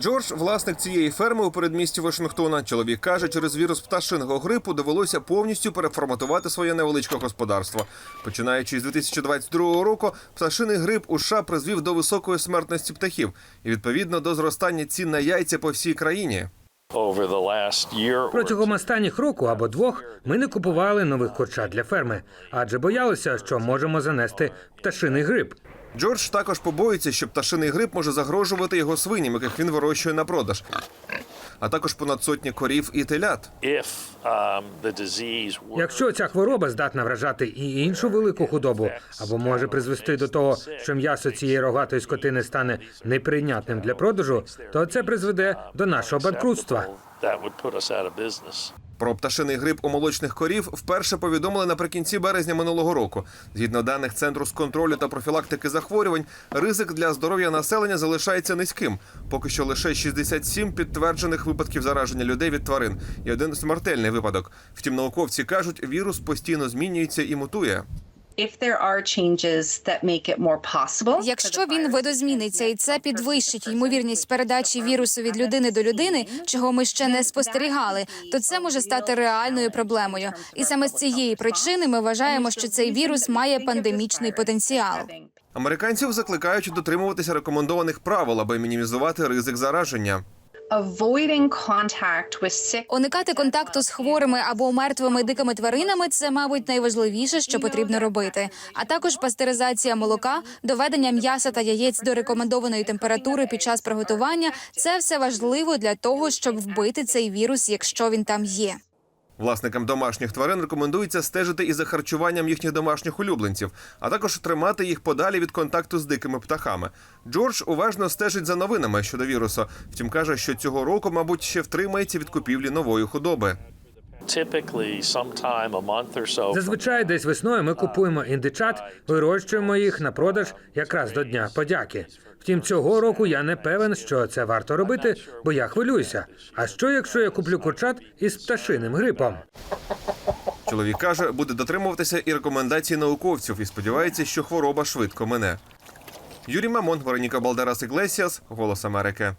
Джордж, власник цієї ферми у передмісті Вашингтона. Чоловік каже, через вірус пташиного грипу довелося повністю переформатувати своє невеличке господарство. Починаючи з 2022 року, пташиний грип у США призвів до високої смертності птахів і відповідно до зростання цін на яйця по всій країні. Протягом останніх року або двох ми не купували нових курчат для ферми, адже боялися, що можемо занести пташиний грип. Джордж також побоюється, що пташиний грип може загрожувати його свиням, яких він вирощує на продаж, а також понад сотні корів і телят. if um, the disease were Якщо ця хвороба здатна вражати і іншу велику худобу, або може призвести до того, що м'ясо цієї рогатої скотини стане неприйнятним для продажу, то це призведе до нашого банкрутства. Про пташиний грип у молочних корів вперше повідомили наприкінці березня минулого року. Згідно даних Центру з контролю та профілактики захворювань, ризик для здоров'я населення залишається низьким. Поки що лише 67 підтверджених випадків зараження людей від тварин і один смертельний випадок. Втім, науковці кажуть, вірус постійно змінюється і мутує. If there are changes that make it more possible, Якщо він видозміниться і це підвищить ймовірність передачі вірусу від людини до людини, чого ми ще не спостерігали, то це може стати реальною проблемою. І саме з цієї причини ми вважаємо, що цей вірус має пандемічний потенціал. Американців закликають дотримуватися рекомендованих правил, аби мінімізувати ризик зараження. Уникати контакту з хворими або мертвими дикими тваринами це, мабуть, найважливіше, що потрібно робити. А також пастеризація молока, доведення м'яса та яєць до рекомендованої температури під час приготування це все важливо для того, щоб вбити цей вірус, якщо він там є. Власникам домашніх тварин рекомендується стежити і за харчуванням їхніх домашніх улюбленців, а також тримати їх подалі від контакту з дикими птахами. Джордж уважно стежить за новинами щодо вірусу. Втім, каже, що цього року, мабуть, ще втримається від купівлі нової худоби. Зазвичай десь весною ми купуємо індичат, вирощуємо їх на продаж якраз до Дня подяки. Втім, цього року я не певен, що це варто робити, бо я хвилююся. А що, якщо я куплю курчат із пташиним грипом? Чоловік каже, буде дотримуватися і рекомендацій науковців і сподівається, що хвороба швидко мине. Юрій Мамон, Вероніка Балдарас Іглесіас, Голос Америки.